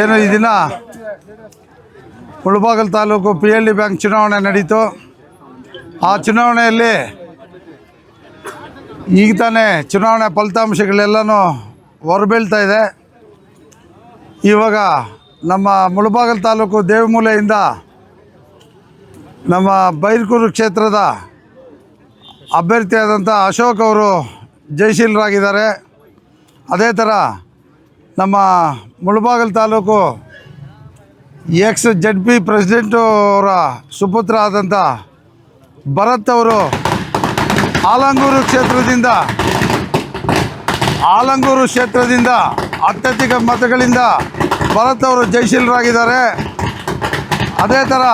ಏನು ಈ ದಿನ? Mulbagal taluk P L D bank ಚುನಾವಣೆ ನಡೀತು. ಆ ಚುನಾವಣೆಯಲ್ಲಿ ಈಗ ತಾನೇ ಚುನಾವಣೆ ಫಲಿತಾಂಶಗಳೆಲ್ಲನೂ ಹೊರಬೀಳ್ತಾ ಇದೆ. ಇವಾಗ ನಮ್ಮ ಮುಳಬಾಗಲ್ ತಾಲೂಕು ದೇವಮೂಲೆಯಿಂದ ನಮ್ಮ ಬೈರ್ಕೂರು ಕ್ಷೇತ್ರದ ಅಭ್ಯರ್ಥಿಯಾದಂಥ ಅಶೋಕ್ ಅವರು ಜಯಶೀಲರಾಗಿದ್ದಾರೆ. ಅದೇ ಥರ ನಮ್ಮ Mulbagal taluk ex Z P president ಅವರ ಸುಪುತ್ರ ಆದಂಥ ಭರತ್ ಅವರು ಆಲಂಗೂರು ಕ್ಷೇತ್ರದಿಂದ ಆಲಂಗೂರು ಕ್ಷೇತ್ರದಿಂದ ಅತ್ಯಧಿಕ ಮತಗಳಿಂದ ಭರತ್ ಅವರು ಜಯಶೀಲರಾಗಿದ್ದಾರೆ. ಅದೇ ಥರ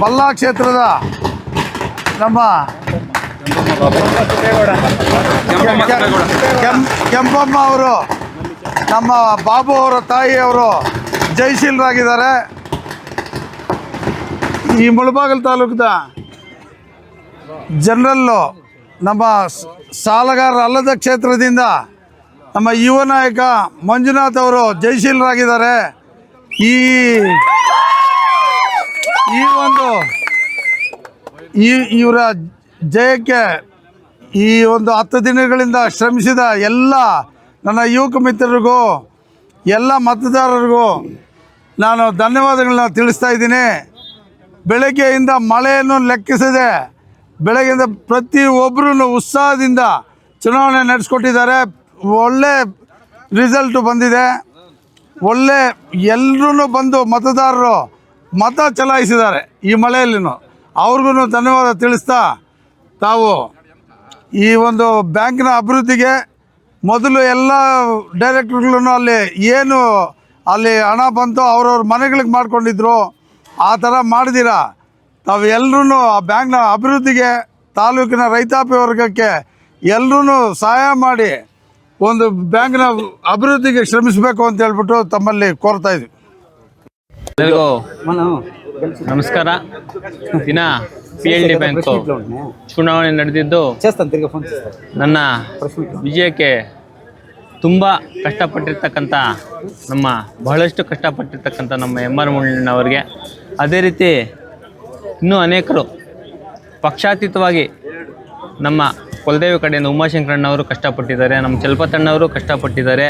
ಬಲ್ಲಾ ಕ್ಷೇತ್ರದ ನಮ್ಮ ಕೆಂಪಮ್ಮ ಅವರು ನಮ್ಮ ಬಾಬು ಅವರ ತಾಯಿಯವರು ಜಯಶೀಲರಾಗಿದ್ದಾರೆ. ಈ ಮುಳಬಾಗಲ್ ತಾಲೂಕಿನ ಜನರಲ್ಲು ನಮ್ಮ ಸಾಲಗಾರ ಅಲ್ಲದ ಕ್ಷೇತ್ರದಿಂದ ನಮ್ಮ ಯುವ ನಾಯಕ ಮಂಜುನಾಥ್ ಅವರು ಜಯಶೀಲರಾಗಿದ್ದಾರೆ. ಈ ಈ ಒಂದು, ಈ, ಇವರ ಜಯಕ್ಕೆ ಈ ಒಂದು ಹತ್ತು ದಿನಗಳಿಂದ ಶ್ರಮಿಸಿದ ಎಲ್ಲ ನನ್ನ ಯುವಕ ಮಿತ್ರರಿಗೂ, ಎಲ್ಲ ಮತದಾರರಿಗೂ ನಾನು ಧನ್ಯವಾದಗಳನ್ನ ತಿಳಿಸ್ತಾ ಇದ್ದೀನಿ. ಬೆಳಗ್ಗೆಯಿಂದ ಮಳೆಯನ್ನು ಲೆಕ್ಕಿಸದೆ, ಬೆಳಗ್ಗೆಯಿಂದ ಪ್ರತಿಯೊಬ್ಬರೂ ಉತ್ಸಾಹದಿಂದ ಚುನಾವಣೆ ನಡೆಸ್ಕೊಟ್ಟಿದ್ದಾರೆ. ಒಳ್ಳೆ ರಿಸಲ್ಟು ಬಂದಿದೆ. ಒಳ್ಳೆ ಎಲ್ಲರೂ ಬಂದು ಮತದಾರರು ಮತ ಚಲಾಯಿಸಿದ್ದಾರೆ ಈ ಮಳೆಯಲ್ಲಿನೂ. ಅವ್ರಿಗೂ ಧನ್ಯವಾದ ತಿಳಿಸ್ತಾ ತಾವು ಈ ಒಂದು ಬ್ಯಾಂಕ್ನ ಅಭಿವೃದ್ಧಿಗೆ ಮೊದಲು ಎಲ್ಲ ಡೈರೆಕ್ಟ್ರುಗಳನ್ನು ಅಲ್ಲಿ ಏನು ಅಲ್ಲಿ ಹಣ ಬಂತು ಅವ್ರವ್ರ ಮನೆಗಳಿಗೆ ಮಾಡ್ಕೊಂಡಿದ್ರು. ಆ ಥರ ಮಾಡಿದಿರ ತಾವು ಎಲ್ಲರೂ ಆ ಬ್ಯಾಂಕ್ನ ಅಭಿವೃದ್ಧಿಗೆ ತಾಲೂಕಿನ ರೈತಾಪಿ ವರ್ಗಕ್ಕೆ ಎಲ್ಲರೂ ಸಹಾಯ ಮಾಡಿ ಒಂದು ಬ್ಯಾಂಕ್ನ ಅಭಿವೃದ್ಧಿಗೆ ಶ್ರಮಿಸಬೇಕು ಅಂತ ಹೇಳ್ಬಿಟ್ಟು ತಮ್ಮಲ್ಲಿ ಕೋರ್ತಾ ಇದ್ವಿ. ನಮಸ್ಕಾರ. ದಿನ ಪಿ ಎಲ್ ಡಿ ಬ್ಯಾಂಕ್ ಚುನಾವಣೆ ನಡೆದಿದ್ದು ನನ್ನ ವಿಜಯಕ್ಕೆ ತುಂಬ ಕಷ್ಟಪಟ್ಟಿರ್ತಕ್ಕಂಥ ನಮ್ಮ ಬಹಳಷ್ಟು ಕಷ್ಟಪಟ್ಟಿರ್ತಕ್ಕಂಥ ನಮ್ಮ ಎಂ ಆರ್ ಅವರಿಗೆ ಅದೇ ರೀತಿ ಇನ್ನೂ ಅನೇಕರು ಪಕ್ಷಾತೀತವಾಗಿ ನಮ್ಮ ಕುಲದೇವಿ ಕಡೆಯಿಂದ ಉಮಾಶಂಕರಣ್ಣವರು ಕಷ್ಟಪಟ್ಟಿದ್ದಾರೆ ನಮ್ಮ ಚಲಪತಣ್ಣವರು ಕಷ್ಟಪಟ್ಟಿದ್ದಾರೆ.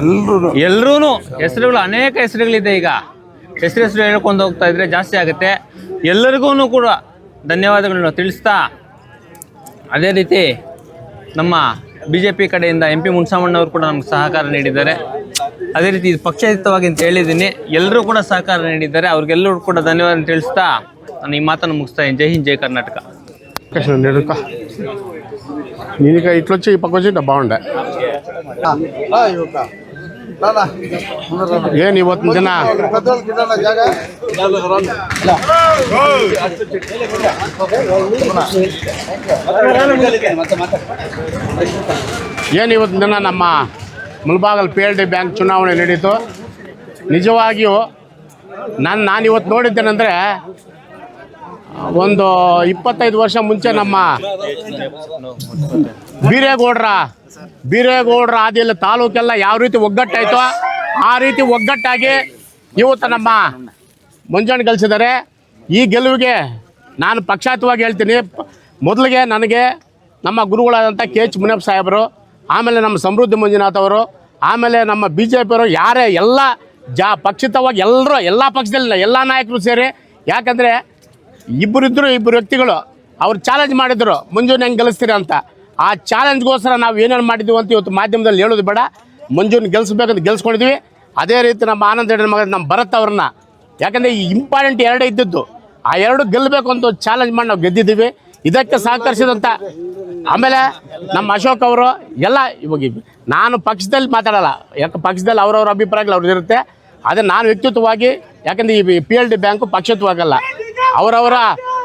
ಎಲ್ಲರೂ ಎಲ್ಲರೂ ಹೆಸರುಗಳು ಅನೇಕ ಹೆಸರುಗಳಿದೆ ಈಗ. ಹೆಸರು ಹೆಸರು ಹೇಳ್ಕೊಂಡು ಹೋಗ್ತಾ ಇದ್ರೆ ಜಾಸ್ತಿ ಆಗುತ್ತೆ ಎಲ್ಲರಿಗೂ ಕೂಡ ಧನ್ಯವಾದಗಳನ್ನ ತಿಳಿಸ್ತಾ ಅದೇ ರೀತಿ ನಮ್ಮ ಬಿ ಜೆ ಪಿ ಕಡೆಯಿಂದ ಎಂ ಪಿ ಮುನ್ಸಾಮಣ್ಣವರು ಕೂಡ ನಮ್ಗೆ ಸಹಕಾರ ನೀಡಿದ್ದಾರೆ ಅದೇ ರೀತಿ ಇದು ಪಕ್ಷಾತೀತವಾಗಿ ಅಂತ ಹೇಳಿದ್ದೀನಿ ಎಲ್ಲರೂ ಕೂಡ ಸಹಕಾರ ನೀಡಿದ್ದಾರೆ ಅವ್ರಿಗೆಲ್ಲರೂ ಕೂಡ ಧನ್ಯವಾದ ತಿಳಿಸ್ತಾ ನಾನು ಈ ಮಾತನ್ನು ಮುಗಿಸ್ತಾ ಇದ್ದೀನಿ ಜೈ ಹಿಂದ್ ಜೈ ಕರ್ನಾಟಕ కృష్ణ నెడుక నేను ఇక ఇట్లా వచ్చి ఈ పక్క వచ్చి ఇట్లా బాగుండే ಏನು ಇವತ್ತಿನ ದಿನ? ಏನು ಇವತ್ತಿನ ದಿನ ನಮ್ಮ Mulbagal P L D bank ಚುನಾವಣೆ ನಡೀತು. ನಿಜವಾಗಿಯೂ ನಾನು ನಾನು ಇವತ್ತು ನೋಡಿದ್ದೇನೆಂದರೆ, ಒಂದು ಇಪ್ಪತ್ತೈದು ವರ್ಷ ಮುಂಚೆ ನಮ್ಮ ಬೀರೇಗೌಡ್ರ ಬೀರೇಗೌಡ್ರ ಆದಿಲ್ಲ ತಾಲೂಕೆಲ್ಲ ಯಾವ ರೀತಿ ಒಗ್ಗಟ್ಟಾಯ್ತೋ ಆ ರೀತಿ ಒಗ್ಗಟ್ಟಾಗಿ ಇವತ್ತು ನಮ್ಮ ಮುಂಜಾನೆ ಗಳಿಸಿದ್ದಾರೆ. ಈ ಗೆಲುವಿಗೆ ನಾನು ಪಕ್ಷಾತವಾಗಿ ಹೇಳ್ತೀನಿ. ಮೊದಲಿಗೆ ನನಗೆ ನಮ್ಮ ಗುರುಗಳಾದಂಥ ಕೆ ಎಚ್ ಮುನಿಯಪ್ಪ ಸಾಹೇಬರು, ಆಮೇಲೆ ನಮ್ಮ ಸಮೃದ್ಧಿ ಮಂಜುನಾಥ್ ಅವರು, ಆಮೇಲೆ ನಮ್ಮ ಬಿ ಜೆ ಪಿಯವರು ಯಾರೇ ಎಲ್ಲ ಜಾ ಪಕ್ಷಿತವಾಗಿ ಎಲ್ಲರೂ ಎಲ್ಲ ಪಕ್ಷದಲ್ಲಿ ಎಲ್ಲ ನಾಯಕರು ಸೇರಿ, ಯಾಕಂದರೆ ಇಬ್ಬರಿದ್ದರು ಇಬ್ಬರು ವ್ಯಕ್ತಿಗಳು ಅವ್ರು ಚಾಲೆಂಜ್ ಮಾಡಿದರು, ಮುಂಜಾನೆ ಹೆಂಗೆ ಗೆಲ್ಲಿಸ್ತೀರಿ ಅಂತ. ಆ ಚಾಲೆಂಜ್ಗೋಸ್ಕರ ನಾವು ಏನೇನು ಮಾಡಿದ್ದೀವಿ ಅಂತ ಇವತ್ತು ಮಾಧ್ಯಮದಲ್ಲಿ ಹೇಳೋದು ಬೇಡ. ಮಂಜುನ ಗೆಲ್ಲಿಸ್ಬೇಕಂತ ಗೆಲ್ಸ್ಕೊಂಡಿದ್ವಿ. ಅದೇ ರೀತಿ ನಮ್ಮ ಆನಂದ್ ಹೇಳಿದ ಮಗ ನಮ್ಮ ಭರತ್ ಅವ್ರನ್ನ. ಯಾಕಂದರೆ ಈ ಇಂಪಾರ್ಟೆಂಟ್ ಎರಡೇ ಇದ್ದಿದ್ದು. ಆ ಎರಡು ಗೆಲ್ಲಬೇಕು ಅಂತ ಚಾಲೆಂಜ್ ಮಾಡಿ ನಾವು ಗೆದ್ದಿದ್ದೀವಿ. ಇದಕ್ಕೆ ಸಹಕರಿಸಿದಂಥ ಆಮೇಲೆ ನಮ್ಮ ಅಶೋಕ್ ಅವರು ಎಲ್ಲ ಇವಾಗ ನಾನು ಪಕ್ಷದಲ್ಲಿ ಮಾತಾಡಲ್ಲ. ಯಾಕೆ ಪಕ್ಷದಲ್ಲಿ ಅವ್ರವ್ರ ಅಭಿಪ್ರಾಯಗಳು ಅವ್ರದ್ದು ಇರುತ್ತೆ. ಅದೇ ನಾನು ವ್ಯಕ್ತಿತ್ವವಾಗಿ, ಯಾಕಂದರೆ ಈ ಪಿ ಎಲ್ ಡಿ ಬ್ಯಾಂಕು ಪಕ್ಷತ್ವವಾಗಲ್ಲ ಅವರವರ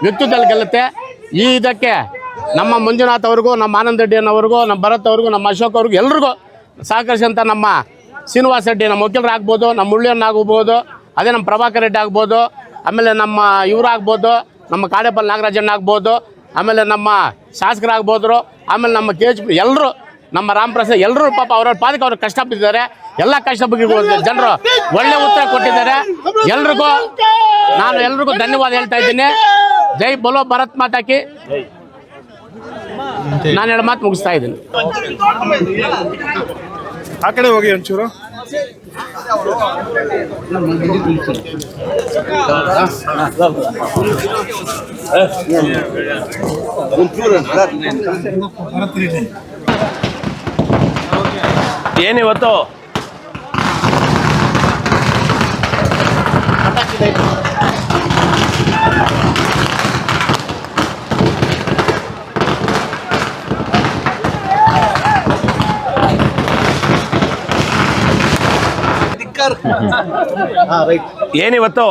ವ್ಯಕ್ತಿತ್ವದಲ್ಲಿ ಗೆಲ್ಲುತ್ತೆ. ಈ ಇದಕ್ಕೆ ನಮ್ಮ ಮಂಜುನಾಥ್ ಅವ್ರಿಗೂ, ನಮ್ಮ ಆನಂದ್ ರೆಡ್ಡಿ ಅನ್ನೋರಿಗೂ ನಮ್ಮ ಭರತ್ ಅವ್ರಿಗೂ, ನಮ್ಮ ಅಶೋಕ್ ಅವ್ರಿಗೂ, ಎಲ್ರಿಗೂ ಸಹಕರಿಸಿದಂಥ ನಮ್ಮ ಶ್ರೀನಿವಾಸ ರೆಡ್ಡಿ ನಮ್ಮ ವಕೀಲರು ಆಗ್ಬೋದು, ನಮ್ಮ ಮುಳ್ಳಿಯನ್ನ ಆಗ್ಬೋದು, ಅದೇ ನಮ್ಮ ಪ್ರಭಾಕರ್ ರೆಡ್ಡಿ ಆಗ್ಬೋದು, ಆಮೇಲೆ ನಮ್ಮ ಇವ್ರು ಆಗ್ಬೋದು, ನಮ್ಮ ಕಾಡೇಪಲ್ ನಾಗರಾಜಣ್ಣ ಆಗ್ಬೋದು, ಆಮೇಲೆ ನಮ್ಮ ಶಾಸಕರಾಗ್ಬೋದ್ರು ಆಮೇಲೆ ನಮ್ಮ ಕೆ ಎಚ್ ಎಲ್ಲರೂ ನಮ್ಮ ರಾಮಪ್ರಸಾದ್ ಎಲ್ಲರೂ ಪಾಪ ಅವ್ರವ್ರ ಪಾದಕ್ಕೆ ಅವ್ರು ಕಷ್ಟ ಬಿದ್ದಿದ್ದಾರೆ ಎಲ್ಲ ಕಷ್ಟ ಬಗ್ಗೆ ಜನರು ಒಳ್ಳೆ ಉತ್ತರ ಕೊಟ್ಟಿದ್ದಾರೆ. ಎಲ್ರಿಗೂ ನಾನು ಎಲ್ರಿಗೂ ಧನ್ಯವಾದ ಹೇಳ್ತಾ ಇದ್ದೀನಿ. ಜೈ ಬಲೋ, ಭರತ್ ಮಾತಾಕಿ ನಾನು ಎರಡು ಮಾತು ಮುಗಿಸ್ತಾ ಇದ್ದೀನಿ. ಆ ಕಡೆ ಹೋಗಿ ಒಂಚೂರು. ಏನಿವತ್ತು ಏನಿವತ್ತು?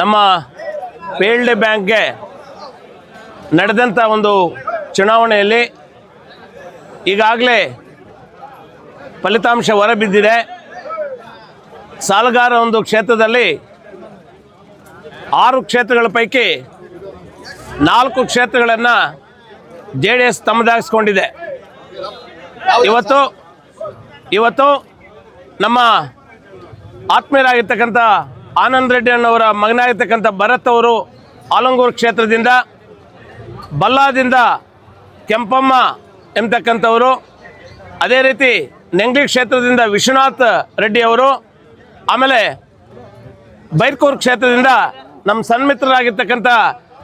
ನಮ್ಮ ಪೇಲ್ಡ್ ಬ್ಯಾಂಕ್ಗೆ ನಡೆದಂಥ ಒಂದು ಚುನಾವಣೆಯಲ್ಲಿ ಈಗಾಗಲೇ ಫಲಿತಾಂಶ ಹೊರಬಿದ್ದಿದೆ. ಸಾಲಗಾರ ಒಂದು ಕ್ಷೇತ್ರದಲ್ಲಿ ಆರು ಕ್ಷೇತ್ರಗಳ ಪೈಕಿ ನಾಲ್ಕು ಕ್ಷೇತ್ರಗಳನ್ನು ಜೆ ಡಿ ಎಸ್ ತಮ್ಮದಾಗಿಸ್ಕೊಂಡಿದೆ. ಇವತ್ತು ಇವತ್ತು ನಮ್ಮ ಆತ್ಮೀಯರಾಗಿರ್ತಕ್ಕಂಥ ಆನಂದ್ ರೆಡ್ಡಿ ಅಣ್ಣವರ ಮಗನಾಗಿರ್ತಕ್ಕಂಥ ಭರತ್ ಅವರು ಆಲಂಗೂರು ಕ್ಷೇತ್ರದಿಂದ, ಬಲ್ಲಾದಿಂದ ಕೆಂಪಮ್ಮ ಎಂಬತಕ್ಕಂಥವರು, ಅದೇ ರೀತಿ ನೆಂಗ್ಲಿ ಕ್ಷೇತ್ರದಿಂದ ವಿಶ್ವನಾಥ್ ರೆಡ್ಡಿ ಅವರು, ಆಮೇಲೆ ಬೈರ್ಕೂರು ಕ್ಷೇತ್ರದಿಂದ ನಮ್ಮ ಸನ್ಮಿತ್ರರಾಗಿರ್ತಕ್ಕಂಥ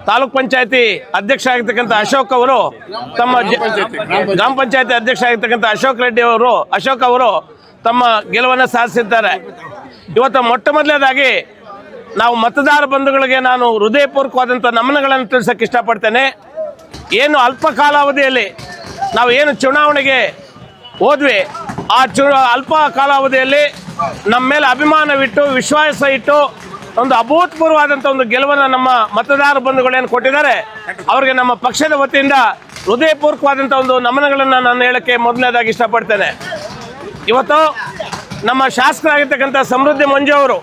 ತಾಲೂಕ್ ಪಂಚಾಯತಿ ಅಧ್ಯಕ್ಷ ಆಗಿರ್ತಕ್ಕಂಥ ಅಶೋಕ್ ಅವರು, ತಮ್ಮ ಗ್ರಾಮ ಪಂಚಾಯತಿ ಅಧ್ಯಕ್ಷ ಆಗಿರ್ತಕ್ಕಂಥ ಅಶೋಕ್ ರೆಡ್ಡಿ ಅವರು, ಅಶೋಕ್ ಅವರು ತಮ್ಮ ಗೆಲುವನ್ನು ಸಾಧಿಸಿದ್ದಾರೆ. ಇವತ್ತು ಮೊಟ್ಟ ಮೊದಲನೇದಾಗಿ ನಾವು ಮತದಾರ ಬಂಧುಗಳಿಗೆ ನಾನು ಹೃದಯಪೂರ್ವಕವಾದಂಥ ನಮನಗಳನ್ನು ತಿಳಿಸೋಕೆ ಇಷ್ಟಪಡ್ತೇನೆ. ಏನು ಅಲ್ಪ ಕಾಲಾವಧಿಯಲ್ಲಿ ನಾವು ಏನು ಚುನಾವಣೆಗೆ ಹೋದ್ವಿ, ಆ ಚು, ಅಲ್ಪ ಕಾಲಾವಧಿಯಲ್ಲಿ ನಮ್ಮ ಮೇಲೆ ಅಭಿಮಾನವಿಟ್ಟು, ವಿಶ್ವಾಸ ಇಟ್ಟು, ಒಂದು ಅಭೂತಪೂರ್ವವಾದಂಥ ಒಂದು ಗೆಲುವನ್ನು ನಮ್ಮ ಮತದಾರ ಬಂಧುಗಳೇನು ಕೊಟ್ಟಿದ್ದಾರೆ, ಅವರಿಗೆ ನಮ್ಮ ಪಕ್ಷದ ವತಿಯಿಂದ ಹೃದಯಪೂರ್ವಕವಾದಂಥ ಒಂದು ನಮನಗಳನ್ನು ನಾನು ಹೇಳೋಕ್ಕೆ ಮೊದಲನೇದಾಗಿ ಇಷ್ಟಪಡ್ತೇನೆ. ಇವತ್ತು ನಮ್ಮ ಶಾಸಕರಾಗಿರ್ತಕ್ಕಂಥ ಸಮೃದ್ಧಿ ಮಂಜು ಅವರು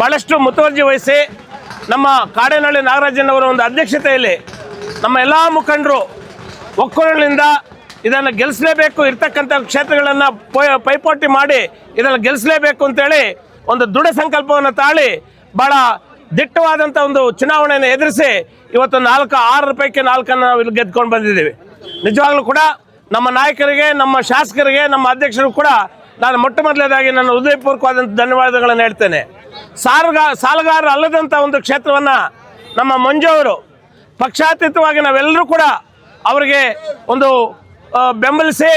ಭಾಳಷ್ಟು ಮುತುವರ್ಜಿ ವಹಿಸಿ ನಮ್ಮ ಕಾಡೇನಹಳ್ಳಿ ನಾಗರಾಜನವರ ಒಂದು ಅಧ್ಯಕ್ಷತೆಯಲ್ಲಿ ನಮ್ಮ ಎಲ್ಲ ಮುಖಂಡರು ಒಕ್ಕೂರಿನಿಂದ ಇದನ್ನು ಗೆಲ್ಲಿಸಲೇಬೇಕು, ಇರ್ತಕ್ಕಂಥ ಕ್ಷೇತ್ರಗಳನ್ನು ಪೈಪೋಟಿ ಮಾಡಿ ಇದನ್ನು ಗೆಲ್ಲಿಸಲೇಬೇಕು ಅಂತೇಳಿ ಒಂದು ದೃಢ ಸಂಕಲ್ಪವನ್ನು ತಾಳಿ ಭಾಳ ದಿಟ್ಟವಾದಂಥ ಒಂದು ಚುನಾವಣೆಯನ್ನು ಎದುರಿಸಿ ಇವತ್ತು ನಾಲ್ಕು, ಆರು ರೂಪಾಯಿಗೆ ನಾಲ್ಕನ್ನು ನಾವು ಇಲ್ಲಿ ಗೆದ್ಕೊಂಡು ಬಂದಿದ್ದೀವಿ. ನಿಜವಾಗ್ಲೂ ಕೂಡ ನಮ್ಮ ನಾಯಕರಿಗೆ, ನಮ್ಮ ಶಾಸಕರಿಗೆ, ನಮ್ಮ ಅಧ್ಯಕ್ಷರು ಕೂಡ ನಾನು ಮೊಟ್ಟ ಮೊದಲನೇದಾಗಿ ನನ್ನ ಹೃದಯಪೂರ್ವಕವಾದಂಥ ಧನ್ಯವಾದಗಳನ್ನು ಹೇಳ್ತೇನೆ. ಸಾಲಗ ಸಾಲಗಾರ ಅಲ್ಲದಂಥ ಒಂದು ಕ್ಷೇತ್ರವನ್ನು ನಮ್ಮ ಮಂಜು ಅವರು ಪಕ್ಷಾತೀತವಾಗಿ ನಾವೆಲ್ಲರೂ ಕೂಡ ಅವರಿಗೆ ಒಂದು ಬೆಂಬಲಿಸಿ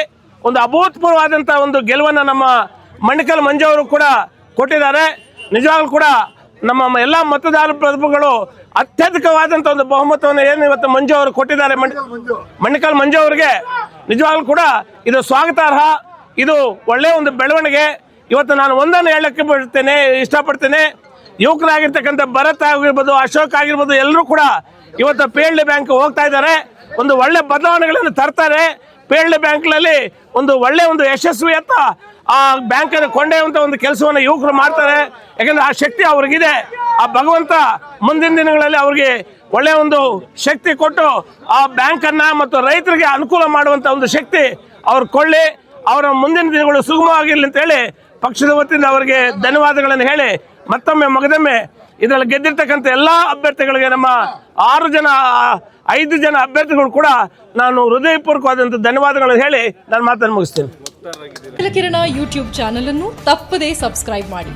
ಒಂದು ಅಭೂತಪೂರ್ವವಾದಂಥ ಒಂದು ಗೆಲುವನ್ನು ನಮ್ಮ ಮಣಿಕಲ್ ಮಂಜು ಅವರು ಕೂಡ ಕೊಟ್ಟಿದ್ದಾರೆ. ನಿಜವಾಗ್ಲೂ ಕೂಡ ನಮ್ಮ ಎಲ್ಲ ಮತದಾರ ಪ್ರಭುಗಳು ಅತ್ಯಧಿಕವಾದಂಥ ಒಂದು ಬಹುಮತವನ್ನು ಏನು ಇವತ್ತು ಮಂಜು ಅವರು ಕೊಟ್ಟಿದ್ದಾರೆ? ಮಣ್- ಮಣಿಕಲ್ ಮಂಜು. ಅವರಿಗೆ ನಿಜವಾಗ್ಲೂ ಕೂಡ ಇದು ಸ್ವಾಗತಾರ್ಹ. ಇದು ಒಳ್ಳೆಯ ಒಂದು ಬೆಳವಣಿಗೆ. ಇವತ್ತು ನಾನು ಒಂದನ್ನು ಹೇಳಕ್ಕೆ ಬಿಡ್ತೇನೆ ಇಷ್ಟಪಡ್ತೇನೆ. ಯುವಕರಾಗಿರ್ತಕ್ಕಂಥ ಭರತ್ ಆಗಿರ್ಬೋದು ಅಶೋಕ್ ಆಗಿರ್ಬೋದು ಎಲ್ಲರೂ ಕೂಡ ಇವತ್ತು ಪಿ ಎಲ್ ಬ್ಯಾಂಕ್ ಹೋಗ್ತಾ ಇದ್ದಾರೆ. ಒಂದು ಒಳ್ಳೆ ಬದಲಾವಣೆಗಳನ್ನು ತರ್ತಾರೆ. ಪಿ ಎಲ್ ಡಿ ಬ್ಯಾಂಕ್ನಲ್ಲಿ ಒಂದು ಒಳ್ಳೆ ಒಂದು ಯಶಸ್ವಿಯತ್ತ ಆ ಬ್ಯಾಂಕನ್ನು ಕೊಂಡೊಯ್ಯುವಂಥ ಒಂದು ಕೆಲಸವನ್ನು ಯುವಕರು ಮಾಡ್ತಾರೆ. ಯಾಕಂದ್ರೆ ಆ ಶಕ್ತಿ ಅವ್ರಿಗಿದೆ. ಆ ಭಗವಂತ ಮುಂದಿನ ದಿನಗಳಲ್ಲಿ ಅವ್ರಿಗೆ ಒಳ್ಳೆಯ ಒಂದು ಶಕ್ತಿ ಕೊಟ್ಟು ಆ ಬ್ಯಾಂಕನ್ನು ಮತ್ತು ರೈತರಿಗೆ ಅನುಕೂಲ ಮಾಡುವಂಥ ಒಂದು ಶಕ್ತಿ ಅವ್ರು ಕೊಳ್ಳಿ. ಅವರ ಮುಂದಿನ ದಿನಗಳು ಸುಗಮವಾಗಿರಲಿ ಅಂತೇಳಿ ಪಕ್ಷದ ವತಿಯಿಂದ ಅವರಿಗೆ ಧನ್ಯವಾದಗಳನ್ನು ಹೇಳಿ ಮತ್ತೊಮ್ಮೆ ಮಗದೊಮ್ಮೆ ಇದರಲ್ಲಿ ಗೆದ್ದಿರ್ತಕ್ಕಂಥ ಎಲ್ಲ ಅಭ್ಯರ್ಥಿಗಳಿಗೆ ನಮ್ಮ ಆರು ಜನ, ಐದು ಜನ ಅಭ್ಯರ್ಥಿಗಳು ಕೂಡ ನಾನು ಹೃದಯಪೂರ್ವಕವಾದಂಥ ಧನ್ಯವಾದಗಳನ್ನು ಹೇಳಿ ನಾನು ಮಾತನ್ನು ಮುಗಿಸ್ತೀನಿ. ಕಿರಣ ಯೂಟ್ಯೂಬ್ ಚಾನಲ್ ಅನ್ನು ತಪ್ಪದೇ ಸಬ್ಸ್ಕ್ರೈಬ್ ಮಾಡಿ.